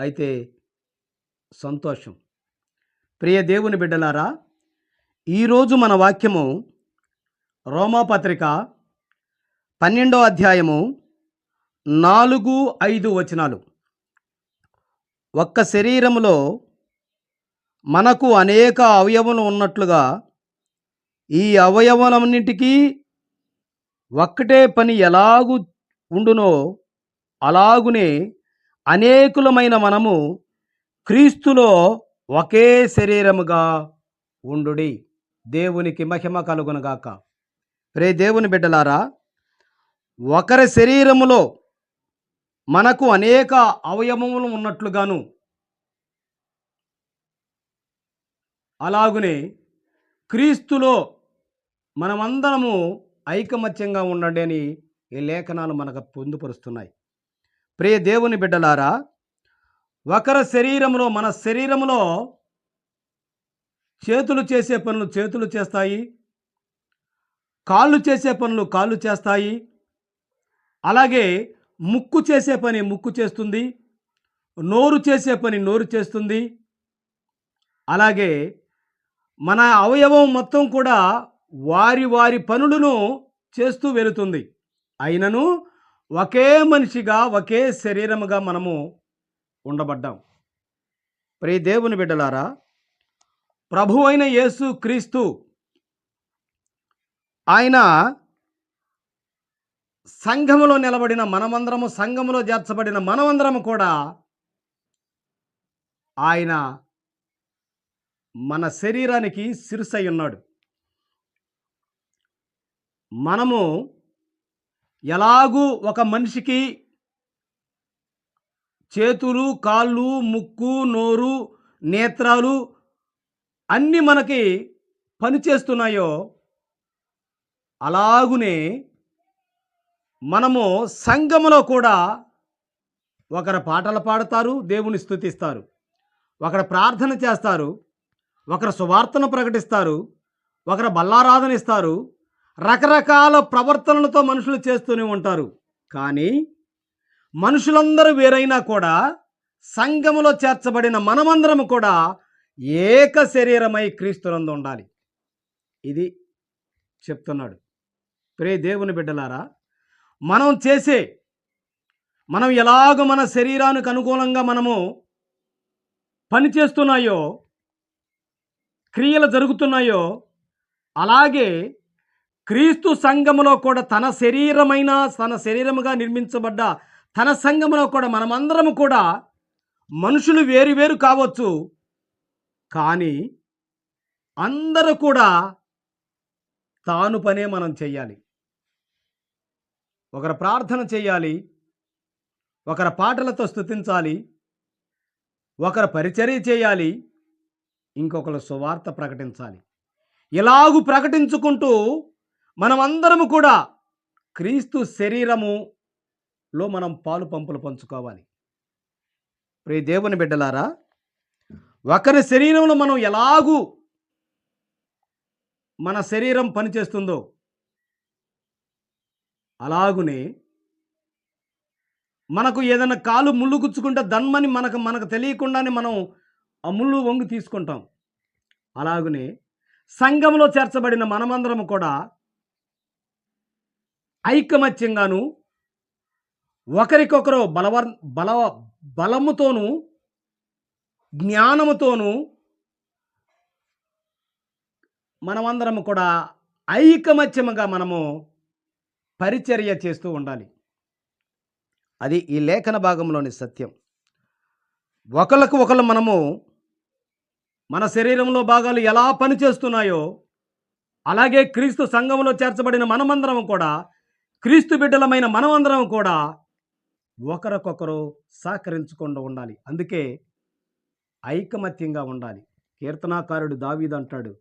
అయితే సంతోషం. ప్రియ దేవుని బిడ్డలారా ఈరోజు మన వాక్యము రోమాపత్రిక పన్నెండో అధ్యాయము నాలుగు ఐదు వచనాలు. ఒక్క శరీరంలో మనకు అనేక అవయవములు ఉన్నట్లుగా ఈ అవయవములన్నింటికీ ఒక్కటే పని ఎలాగు ఉండునో అలాగునే అనేకులమైన మనము క్రీస్తులో ఒకే శరీరముగా ఉండుడి. దేవునికి మహిమ కలుగునుగాక రే దేవుని బిడ్డలారా ఒకరి శరీరములో మనకు అనేక అవయవములు ఉన్నట్లుగాను అలాగునే క్రీస్తులో మనమందరము ఐకమత్యంగా ఉండండి అని ఈ లేఖనాలు మనకు పొందుపరుస్తున్నాయి. ప్రియ దేవుని బిడ్డలారా ఒకరి శరీరంలో మన శరీరంలో చేతులు చేసే పనులు చేతులు చేస్తాయి కాళ్ళు చేసే పనులు కాళ్ళు చేస్తాయి అలాగే ముక్కు చేసే పని ముక్కు చేస్తుంది నోరు చేసే పని నోరు చేస్తుంది అలాగే మన అవయవం మొత్తం కూడా వారి వారి పనులను చేస్తూ వెళుతుంది. అయినను ఒకే మనిషిగా ఒకే శరీరముగా మనము ఉండబడ్డాం. ప్రియ దేవుని బిడ్డలారా ప్రభు అయిన యేసు క్రీస్తు ఆయన సంఘములో నిలబడిన మనమందరము సంఘములో చేర్చబడిన మనమందరము కూడా ఆయన మన శరీరానికి శిరసై ఉన్నాడు. మనము ఎలాగూ ఒక మనిషికి చేతులు కాళ్ళు ముక్కు నోరు నేత్రాలు అన్నీ మనకి పనిచేస్తున్నాయో అలాగునే మనము సంఘములో కూడా ఒకరు పాటలు పాడతారు దేవుని స్థుతిస్తారు ఒకరు ప్రార్థన చేస్తారు ఒకరు సువార్తను ప్రకటిస్తారు ఒకరు బల్లారాధన ఇస్తారు రకరకాల ప్రవర్తనలతో మనుషులు చేస్తూనే ఉంటారు. కానీ మనుషులందరూ వేరైనా కూడా సంఘములో చేర్చబడిన మనమందరం కూడా ఏక శరీరమై క్రీస్తునందు ఉండాలి. ఇది చెప్తున్నాడు. ప్రే దేవుని బిడ్డలారా మనం చేసే మనం ఎలాగ మన శరీరానికి అనుకూలంగా మనము పని చేస్తున్నాయో క్రియలు జరుగుతున్నాయో అలాగే క్రీస్తు సంఘములో కూడా తన శరీరమైన తన శరీరముగా నిర్మించబడ్డ తన సంఘములో కూడా మనమందరము కూడా మనుషులు వేరు వేరు కావచ్చు. కానీ అందరూ కూడా తాను పనే మనం చేయాలి ఒకరు ప్రార్థన చేయాలి ఒకరి పాటలతో స్తుతించాలి ఒకరు పరిచర్య చేయాలి ఇంకొకరు సువార్త ప్రకటించాలి. ఇలాగు ప్రకటించుకుంటూ మనమందరము కూడా క్రీస్తు శరీరములో మనం పాలు పంపులు పంచుకోవాలి. ప్రియ దేవుని బిడ్డలారా ఒకరి శరీరంలో మనం ఎలాగూ మన శరీరం పనిచేస్తుందో అలాగునే మనకు ఏదైనా కాలు ముళ్ళు గుచ్చుకుంటే దన్మని మనకు మనకు తెలియకుండానే మనం ఆ ముళ్ళు వంగి తీసుకుంటాం. అలాగునే సంఘంలో చేర్చబడిన మనమందరం కూడా ఐకమత్యంగాను ఒకరికొకరు బలవర్ బల బలముతోనూ జ్ఞానముతోనూ మనమందరము కూడా ఐకమత్యముగా మనము పరిచర్య చేస్తూ ఉండాలి. అది ఈ లేఖన భాగంలోని సత్యం. ఒకళ్ళకు ఒకళ్ళు మనము మన శరీరంలో భాగాలు ఎలా పనిచేస్తున్నాయో అలాగే క్రీస్తు సంఘంలో చేర్చబడిన మనమందరం కూడా క్రీస్తు బిడ్డలమైన మనమందరం కూడా ఒకరికొకరు సహకరించకుండా ఉండాలి. అందుకే ఐకమత్యంగా ఉండాలి. కీర్తనాకారుడు దావీదు అంటాడు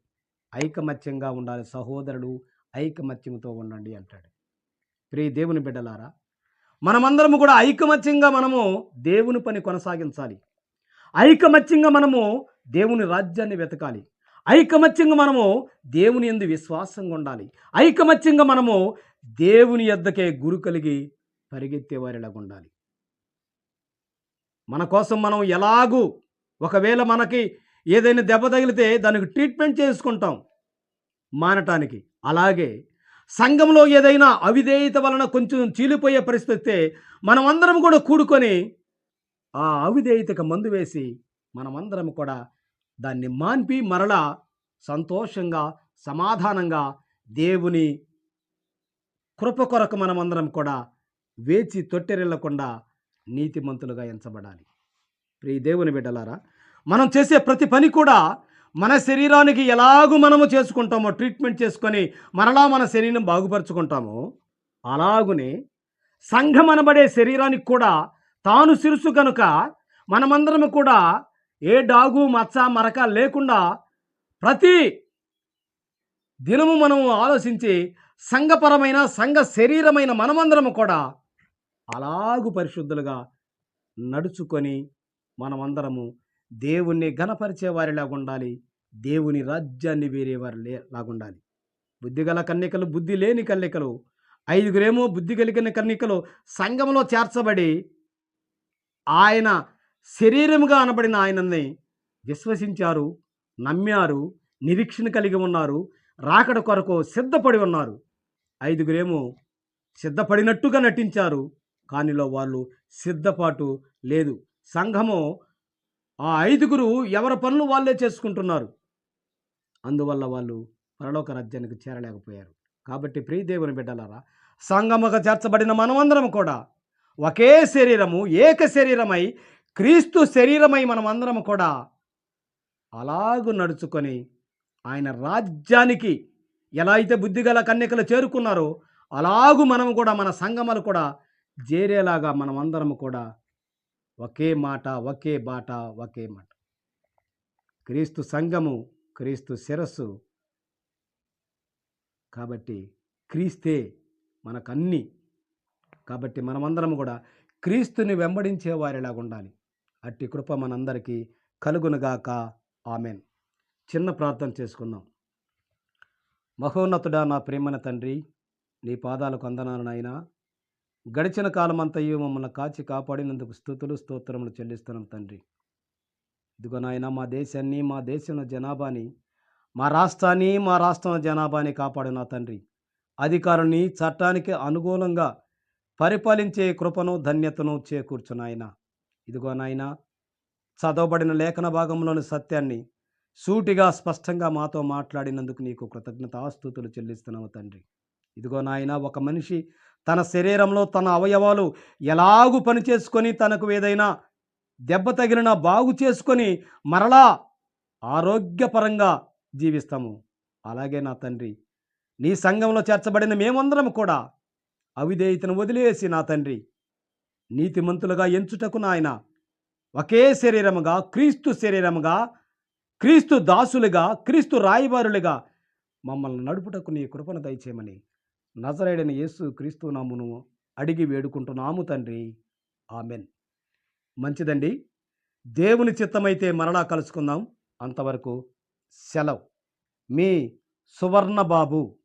ఐకమత్యంగా ఉండాలి సహోదరుడు ఐకమత్యంతో ఉండండి అంటాడు. ప్రియ దేవుని బిడ్డలారా మనమందరము కూడా ఐకమత్యంగా మనము దేవుని పని కొనసాగించాలి. ఐకమత్యంగా మనము దేవుని రాజ్యాన్ని వెతకాలి. ఐకమత్యంగా మనము దేవుని ఎందు విశ్వాసంగా ఉండాలి. ఐకమత్యంగా మనము దేవుని యొద్దకే గురు కలిగి పరిగెత్తేవారిలాగా ఉండాలి. మన కోసం మనం ఎలాగూ ఒకవేళ మనకి ఏదైనా దెబ్బ తగిలితే దానికి ట్రీట్మెంట్ చేసుకుంటాం మానటానికి. అలాగే సంఘంలో ఏదైనా అవిధేయత వలన కొంచెం చీలిపోయే పరిస్థితి మనమందరం కూడా కూడుకొని ఆ అవిధేయతకు మందు వేసి మనమందరం కూడా దాన్ని మాన్పి మరలా సంతోషంగా సమాధానంగా దేవుని కృప కొరకు మనమందరం కూడా వేచి తొట్టెరిల్లకుండా నీతిమంతులుగా ఎంచబడాలి. ప్రియ దేవుని బిడ్డలారా మనం చేసే ప్రతి పని కూడా మన శరీరానికి ఎలాగూ మనము చేసుకుంటామో ట్రీట్మెంట్ చేసుకొని మరలా మన శరీరం బాగుపరుచుకుంటామో అలాగునే సంఘం అనబడే శరీరానికి కూడా తాను సిరుసు కనుక మనమందరం కూడా ఏ డాగు మచ్చ మరక లేకుండా ప్రతి దినము మనము ఆలోచించి సంఘపరమైన సంఘ శరీరమైన మనమందరము కూడా అలాగు పరిశుద్ధులుగా నడుచుకొని మనమందరము దేవుణ్ణి ఘనపరిచే వారిలాగా ఉండాలి. దేవుని రాజ్యాన్ని వేరేవారి లాగుండాలి. బుద్ధి గల కన్యకలు బుద్ధి లేని కన్యకలు ఐదుగురేమో బుద్ధి కలిగిన కన్యకలు సంఘంలో చేర్చబడి ఆయన శరీరముగా అనబడిన ఆయనని విశ్వసించారు నమ్మారు నిరీక్షణ కలిగి ఉన్నారు రాకడ కొరకు సిద్ధపడి ఉన్నారు. ఐదుగురేమో సిద్ధపడినట్టుగా నటించారు. కానిలో వాళ్ళు సిద్ధపాటు లేదు. సంఘము ఆ ఐదుగురు ఎవరి పనులు వాళ్ళే చేసుకుంటున్నారు. అందువల్ల వాళ్ళు పరలోక రాజ్యానికి చేరలేకపోయారు. కాబట్టి ప్రియదేవుని బిడ్డలారా సంగముగా చేర్చబడిన మనమందరం కూడా ఒకే శరీరము ఏక శరీరమై క్రీస్తు శరీరమై మనమందరం కూడా అలాగు నడుచుకొని ఆయన రాజ్యానికి ఎలా అయితే బుద్ధిగల కన్యకలు చేరుకున్నారో అలాగు మనము కూడా మన సంగమలు కూడా చేరేలాగా మనమందరము కూడా ఒకే మాట ఒకే బాట ఒకే మాట. క్రీస్తు సంఘము క్రీస్తు శిరస్సు. కాబట్టి క్రీస్తే మనకన్నీ. కాబట్టి మనమందరం కూడా క్రీస్తుని వెంబడించే వారిలాగా ఉండాలి. అట్టి కృప మనందరికీ కలుగునుగాక. ఆమెన్. చిన్న ప్రార్థన చేసుకుందాం. మహోన్నతుడా నా ప్రేమన తండ్రి నీ పాదాలకు అందనాలు నాయనా. గడిచిన కాలమంతయు మమ్మల్ని కాచి కాపాడినందుకు స్థుతులు స్తోత్రములు చెల్లిస్తున్నాం తండ్రి. ఇదిగో నాయన మా దేశాన్ని మా దేశంలో జనాభాని మా రాష్ట్రాన్ని మా రాష్ట్రంలో జనాభాని కాపాడు నా తండ్రి. అధికారుని చట్టానికి అనుకూలంగా పరిపాలించే కృపను ధన్యతను చేకూర్చునాయన ఇదిగో నాయన చదవబడిన లేఖన భాగంలోని సత్యాన్ని సూటిగా స్పష్టంగా మాతో మాట్లాడినందుకు నీకు కృతజ్ఞతాస్తుతులు చెల్లిస్తున్నావు తండ్రి. ఇదిగో నాయన ఒక మనిషి తన శరీరంలో తన అవయవాలు ఎలాగు పనిచేసుకొని తనకు ఏదైనా దెబ్బ తగిలినా బాగు చేసుకొని మరలా ఆరోగ్యపరంగా జీవిస్తాము. అలాగే నా తండ్రి నీ సంఘంలో చేర్చబడిన మేమందరం కూడా అవిధేయతను వదిలేసి నా తండ్రి నీతిమంతులుగా ఎంచుటకు నాయన ఒకే శరీరముగా క్రీస్తు శరీరముగా క్రీస్తు దాసులుగా క్రీస్తు రాయబారులుగా మమ్మల్ని నడుపుటకు నీ కృపను దయచేయమని నజరేడని యేసు క్రీస్తు నామును అడిగి వేడుకుంటున్నాము తండ్రి. ఆమెన్. మంచిదండి. దేవుని చిత్తమైతే మరలా కలుసుకుందాం. అంతవరకు సెలవు. మీ సువర్ణ బాబు